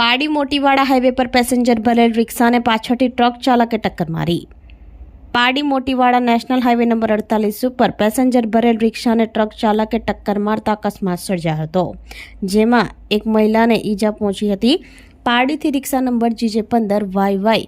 પાડી મોટીવાડા હાઈવે પર પેસેન્જર ભરેલ રિક્ષાને પાછળથી ટ્રક ચાલકે ટક્કર મારી. પાડી મોટીવાડા નેશનલ હાઈવે નંબર અડતાલીસ ઉપર પેસેન્જર ભરેલ રિક્ષાને ટ્રક ચાલકે ટક્કર મારતા અકસ્માત સર્જાયો હતો. જેમાં એક મહિલાને ઈજા પહોંચી હતી. પાડીથી રિક્ષા નંબર જીજે પંદર Y Y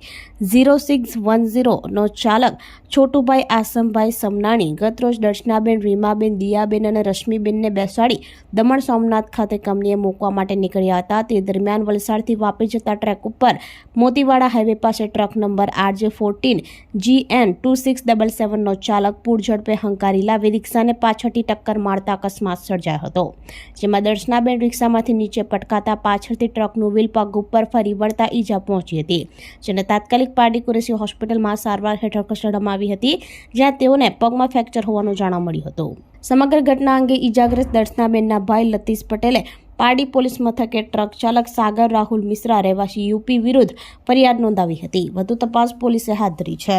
zero six one ઝીરોનો ચાલક છોટુભાઈ આસમભાઈ સમનાણી. ગતરોજ દર્શનાબેન, રીમાબેન, દિયાબેન અને રશ્મિબેનને બેસાડી દમણ સોમનાથ ખાતે કંપનીએ મૂકવા માટે નીકળ્યા હતા. તે દરમિયાન વલસાડથી વાપી જતા ટ્રેક ઉપર મોતીવાડા હાઈવે પાસે truck number RJ fourteen G N two six double સેવનનો ચાલક પૂર હંકારી લાવી રિક્ષાને પાછળથી ટક્કર મારતા અકસ્માત સર્જાયો હતો. જેમાં દર્શનાબેન રિક્ષામાંથી નીચે પટકાતા પાછળથી ટ્રકનું વ્હીલ પગ ઉપર ફરી વળતા ઈજા પહોંચી હતી. જેને તાત્કાલિક પારડી કુરેસી હોસ્પિટલમાં સારવાર હેઠળ ખસેડવામાં આવી હતી, જ્યાં તેઓને પગમાં ફ્રેક્ચર હોવાનું જાણવા મળ્યું હતું. સમગ્ર ઘટના અંગે ઈજાગ્રસ્ત દર્શનાબેનના ભાઈ લતીશ પટેલે પારડી પોલીસ મથકે ટ્રક ચાલક સાગર રાહુલ મિશ્રા રહેવાસી યુપી વિરુદ્ધ ફરિયાદ નોંધાવી હતી. વધુ તપાસ પોલીસે હાથ ધરી છે.